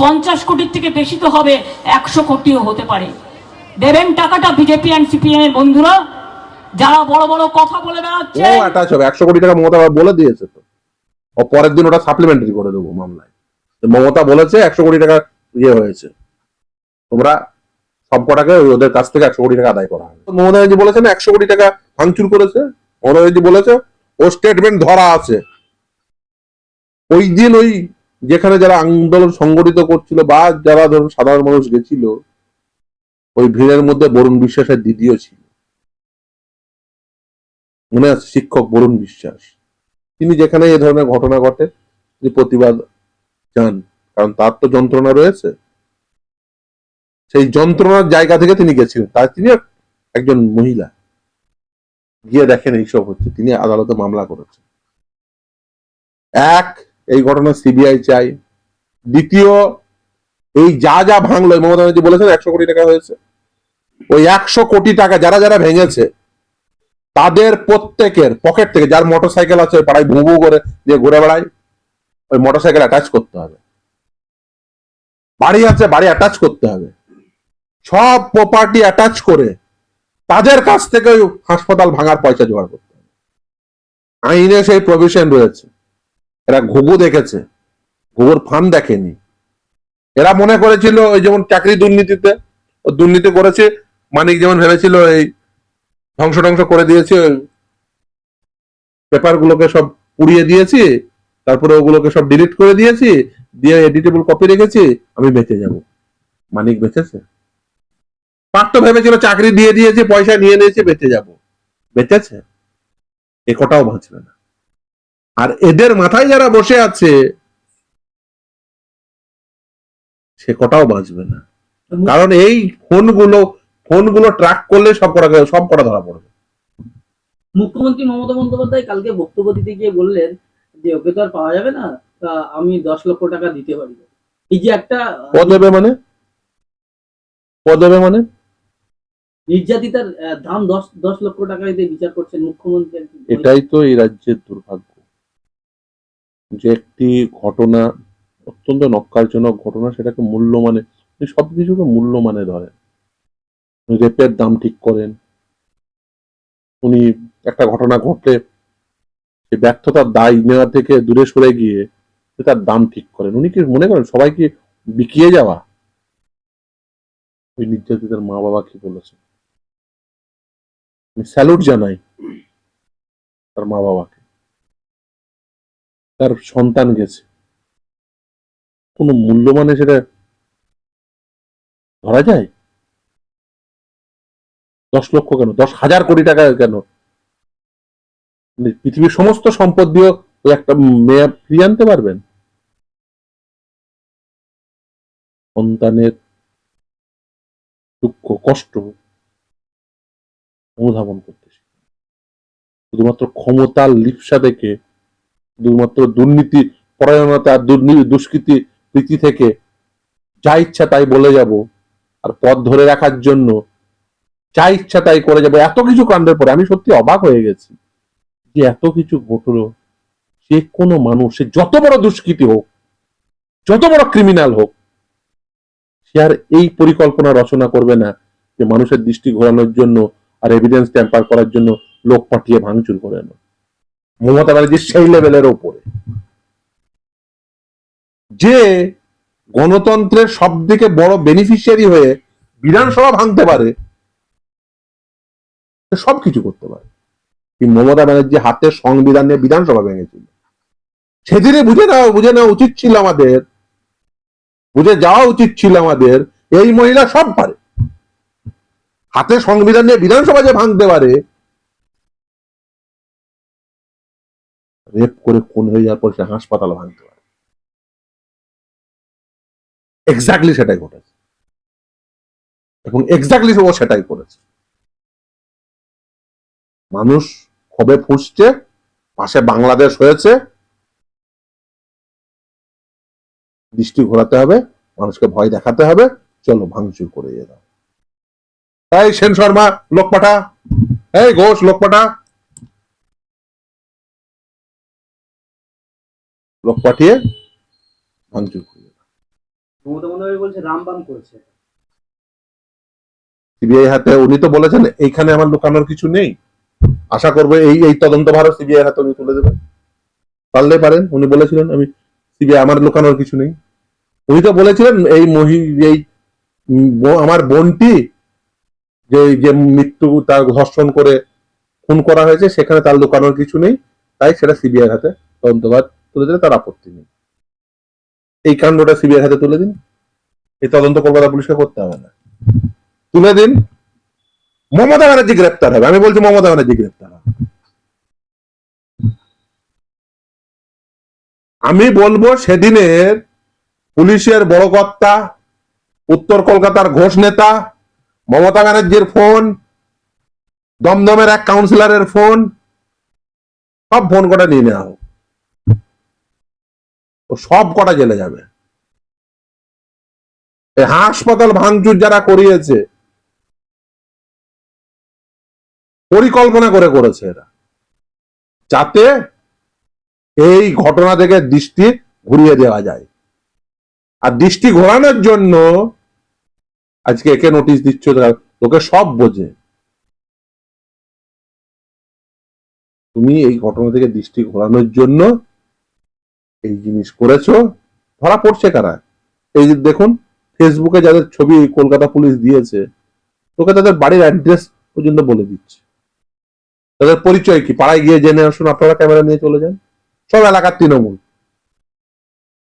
পঞ্চাশ কোটির থেকে বেশি তো হবে, একশো কোটিও হতে পারে। দেবেন টাকাটা বিজেপি অ্যান্ড সিপিএম এর বন্ধুরা, যারা বড় বড় কথা বলে বেড়াচ্ছে। একশো কোটি টাকা মমতা বলে দিয়েছে তো। ও, পরের দিন ওটা সাপ্লিমেন্টারি করে দেবো মামলায়। মমতা বলেছে একশো কোটি টাকা ইয়ে হয়েছে। তোমরা সব কটাকে ওদের কাছ থেকে একশো কোটি টাকা আদায় করা হবে মমতা ব্যানার্জি বলেছেন একশো কোটি টাকা ভাঙচুর করেছে। মমতা ব্যানার্জি বলেছে, ও স্টেটমেন্ট ধরা আছে। ওই দিন ওই যেখানে যারা আন্দোলন সংগঠিত করছিল বা যারা ধরুন সাধারণ মানুষ গেছিল, ওই ভিড়ের মধ্যে বরুণ বিশ্বাসের দিদিও ছিল। মনে আছে শিক্ষক বরুণ বিশ্বাস? তিনি যেখানে এ ধরনের ঘটনা ঘটে, তিনি প্রতিবাদ জান কারণ তার তো যন্ত্রণা রয়েছে। সেই যন্ত্রণার জায়গা থেকে তিনি গেছিলেন। তার তিনি একজন মহিলা। গিয়ে দেখেন এইসব হচ্ছে। তিনি আদালতে মামলা করেছেন। এক এই ঘটনা সিবিআই চাই। দ্বিতীয়, এই যা যা ভাঙলো মমতা ব্যানার্জি বলেছেন একশো কোটি টাকা হয়েছে। ওই একশো কোটি টাকা যারা যারা ভেঙেছে, তাদের প্রত্যেকের পকেট থেকে, যার মোটর সাইকেল আছে পাড়ায় ভু ভু করে দিয়ে ঘুরে বেড়ায়, ওই মোটর সাইকেল অ্যাটাচ করতে হবে। বাড়ি আছে, বাড়ি অ্যাটাচ করতে হবে। সব প্রপার্টি অ্যাটাচ করে, তাদের কাছ থেকে হাসপাতাল ভাঙার পয়সা জোগাড় করতে হবে। আইনে সেই প্রভিশন রয়েছে। এরা ঘুঘু দেখেছে। ঘুঘুর ফান দেখেনি। এরা মনে করেছিল ওই যেমন চাকরি দুর্নীতিতে দুর্নীতি করেছে, মানিক যেমন ভেবেছিল এই ধ্বংস টংস করে দিয়েছে পেপার গুলোকে সব পুড়িয়ে দিয়েছি, তারপরে ওগুলোকে সব ডিলিট করে দিয়েছি, দিয়ে এডিটেবল কপি রেখেছি, আমি বেঁচে যাব। মানিক বেঁচেছে। পার্থ ভেবেছিল চাকরি দিয়ে দিয়েছে, পয়সা নিয়ে নিয়েছে, বেঁচে যাব। বেঁচেছে। এ কটাও বাঁচবে না। আর এদের মাথায় যারা বসে আছে সে কটাও বাঁচবে না। কারণ এই ফোনগুলো ফোনগুলো ট্র্যাক করলে সব কটা সব কটা ধরা পড়বে। মুখ্যমন্ত্রী মমতা বন্দ্যোপাধ্যায় কালকে বক্তব্য দিতে গিয়ে বললেন যে ওকে তো আর পাওয়া যাবে না তা আমি দশ লক্ষ টাকা দিতে পারি। এই যে একটা ও দেবে মানে? ও দেবে মানে? নির্যাতিতার দাম দশ দশ লক্ষ টাকা দিয়ে বিচার করছেন মুখ্যমন্ত্রী। এটাই তো এই রাজ্যের দুর্ভাগ্য। যে একটি ঘটনা, অত্যন্ত নক্কারজনক ঘটনা, সেটাকে মূল্য মানে উনি সবকিছুকে মূল্য মানে ধরেন রেপের দাম ঠিক করেন। উনি একটা ঘটনা ঘটলে সে ব্যর্থতার দায় নেওয়া থেকে দূরে সরে গিয়ে তার দাম ঠিক করেন। উনি কি মনে করেন, সবাই কি বিকিয়ে যাওয়া? ওই নির্যাতিতার মা বাবা কি বলেছে স্যালুট জানাই তার মা বাবাকে তার সন্তান গেছে। কোনো মূল্যমানে সেটা ধরা যায়? দশ লক্ষ কেন? দশ হাজার কোটি টাকা কেন? মানে পৃথিবীর সমস্ত সম্পদ দিয়ে ওই একটা মেয়ে ফিরিয়ে আনতে পারবেন? সন্তানের দুঃখ, কষ্ট অনুধাবন করতে শুধুমাত্র ক্ষমতার লিপসা থেকে শুধুমাত্র দুর্নীতি পরায়ণতা দুর্নীতি দুষ্কৃতি প্রীতি থেকে যা ইচ্ছা তাই বলে যাব আর পথ ধরে রাখার জন্য যা ইচ্ছা তাই করে যাব। এত কিছু কাণ্ডের পরে আমি সত্যি অবাক হয়ে গেছি যে এত কিছু ঘটলো। যে কোনো মানুষ, সে যত বড় দুষ্কৃতি হোক, যত বড় ক্রিমিনাল হোক, সে আর এই পরিকল্পনা রচনা করবে না যে মানুষের দৃষ্টি ঘোরানোর জন্য আর এভিডেন্স ট্যাম্পার করার জন্য লোক পাঠিয়ে ভাঙচুর করে না মমতা ব্যানার্জি সেই লেভেলের ওপরে। যে গণতন্ত্রের সব থেকে বড় বেনিফিশিয়ারি হয়ে বিধানসভা ভাঙতে পারে সবকিছু করতে পারে। মমতা ব্যানার্জি হাতে সংবিধান নিয়ে বিধানসভা ভেঙেছিল। সেদিনে বুঝে নেওয়া বুঝে নেওয়া উচিত ছিল আমাদের, বুঝে যাওয়া উচিত ছিল আমাদের, এই মহিলা সব পারে। হাতে সংবিধান নিয়ে বিধানসভা যে ভাঙতে পারে রেপ করে খুন হয়ে যাওয়ার পর সে হাসপাতাল ভাঙতে পারে। এক্স্যাক্টলি সেটাই ঘটেছে। এবং এক্স্যাক্টলি ও সেটাই করেছে। মানুষ ক্ষোভে ফুসছে, পাশে বাংলাদেশ হয়েছে। দৃষ্টি ঘোরাতে হবে, মানুষকে ভয় দেখাতে হবে। চলো ভাঙচুর করে দাও। এই সেন শর্মা লোক পাঠা এই ঘোষ লোক পাঠা লোক পাঠিয়ে ভাঙচুর করে করেছে। সিবিআই হাতে উনি তো বলেছেন এইখানে আমার লুকানোর কিছু নেই। আশা করব এই এই তদন্ত ভারত সিবিআই হাতে উনি তুলে দেবেন। পারলে পারেন উনি বলেছিলেন আমি সিবিআই আমার লুকানোর কিছু নেই। উনি তো বলেছিলেন এই মহি এই আমার বোনটি যে যে মৃত্যু তার ধর্ষণ করে খুন করা হয়েছে সেখানে তার লুকানোর কিছু নেই। তাই সেটা সিবিআই হাতে তদন্তভার তুলে দিলে তার আপত্তি নেই। এই কাণ্ডটা সিবিআই হাতে তুলে দিন। এই তদন্ত কলকাতা পুলিশকে করতে হবে না। তুলে দিন। মমতা ব্যানার্জি গ্রেপ্তার হবে। আমি বলছি মমতা ব্যানার্জি গ্রেপ্তার হবে। আমি বলব সেদিনের পুলিশের বড় কর্তা, উত্তর কলকাতার ঘোষ নেতা, মমতা ব্যানার্জির ফোন, দমদমের এক কাউন্সিলরের ফোন, সব ফোন কটা নিয়ে নেওয়া হোক। সব কটা জেলে যাবে। হাসপাতাল ভাঙচুর যারা করিয়েছে, পরিকল্পনা করে করেছে এরা। যাতে এই ঘটনা থেকে দৃষ্টি ঘুরিয়ে দেওয়া যায়। আর দৃষ্টি ঘোরানোর জন্য আজকে একে নোটিশ দিচ্ছ লোকে সব বোঝে। তুমি এই ঘটনা থেকে দৃষ্টি ঘোরানোর জন্য এই জিনিস করেছ, ধরা পড়ছে কারা? এই যে দেখুন ফেসবুকে যাদের ছবি কলকাতা পুলিশ দিয়েছে, তোকে তাদের বাড়ির অ্যাড্রেস পর্যন্ত বলে দিচ্ছে। তাদের পরিচয় কি? পাড়ায় গিয়ে জেনে আসুন, আপনারা ক্যামেরা নিয়ে চলে যান। সব এলাকার তৃণমূল।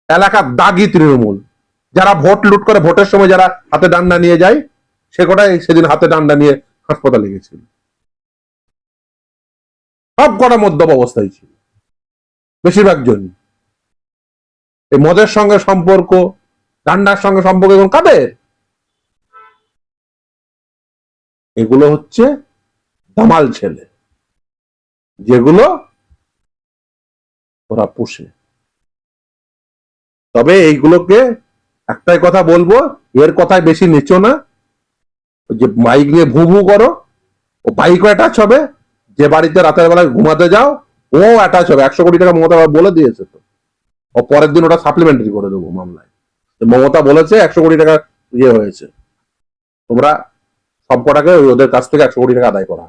এলাকার দাগি তৃণমূল। যারা ভোট লুট করে, ভোটের সময় যারা হাতে ডান্ডা নিয়ে যায়, সে কটাই সেদিন হাতে ডান্ডা নিয়ে হাসপাতালে গেছিল। সব কটা মদ্যপ অবস্থায় ছিল। বেশিরভাগ জন এই মদের সঙ্গে সম্পর্ক, ডান্ডার সঙ্গে সম্পর্ক এবং কাদের? এগুলো হচ্ছে দামাল ছেলে, যেগুলো ওরা পোষে। তবে এইগুলোকে একটাই কথা বলব, এর কথায় বেশি নেচো না। যে বাইক নিয়ে ভু ভু করো, ও বাইকও অ্যাটাচ হবে, যে বাড়িতে রাতের বেলায় ঘুমাতে যাও, ও অ্যাটাচ হবে। একশো কোটি টাকা মমতা বলে দিয়েছে তো। ও পরের দিন ওটা সাপ্লিমেন্টারি করে দেবো মামলায়। মমতা বলেছে একশো কোটি টাকা ইয়ে হয়েছে। তোমরা সব কটাকে ওদের কাছ থেকে একশো কোটি টাকা আদায় করা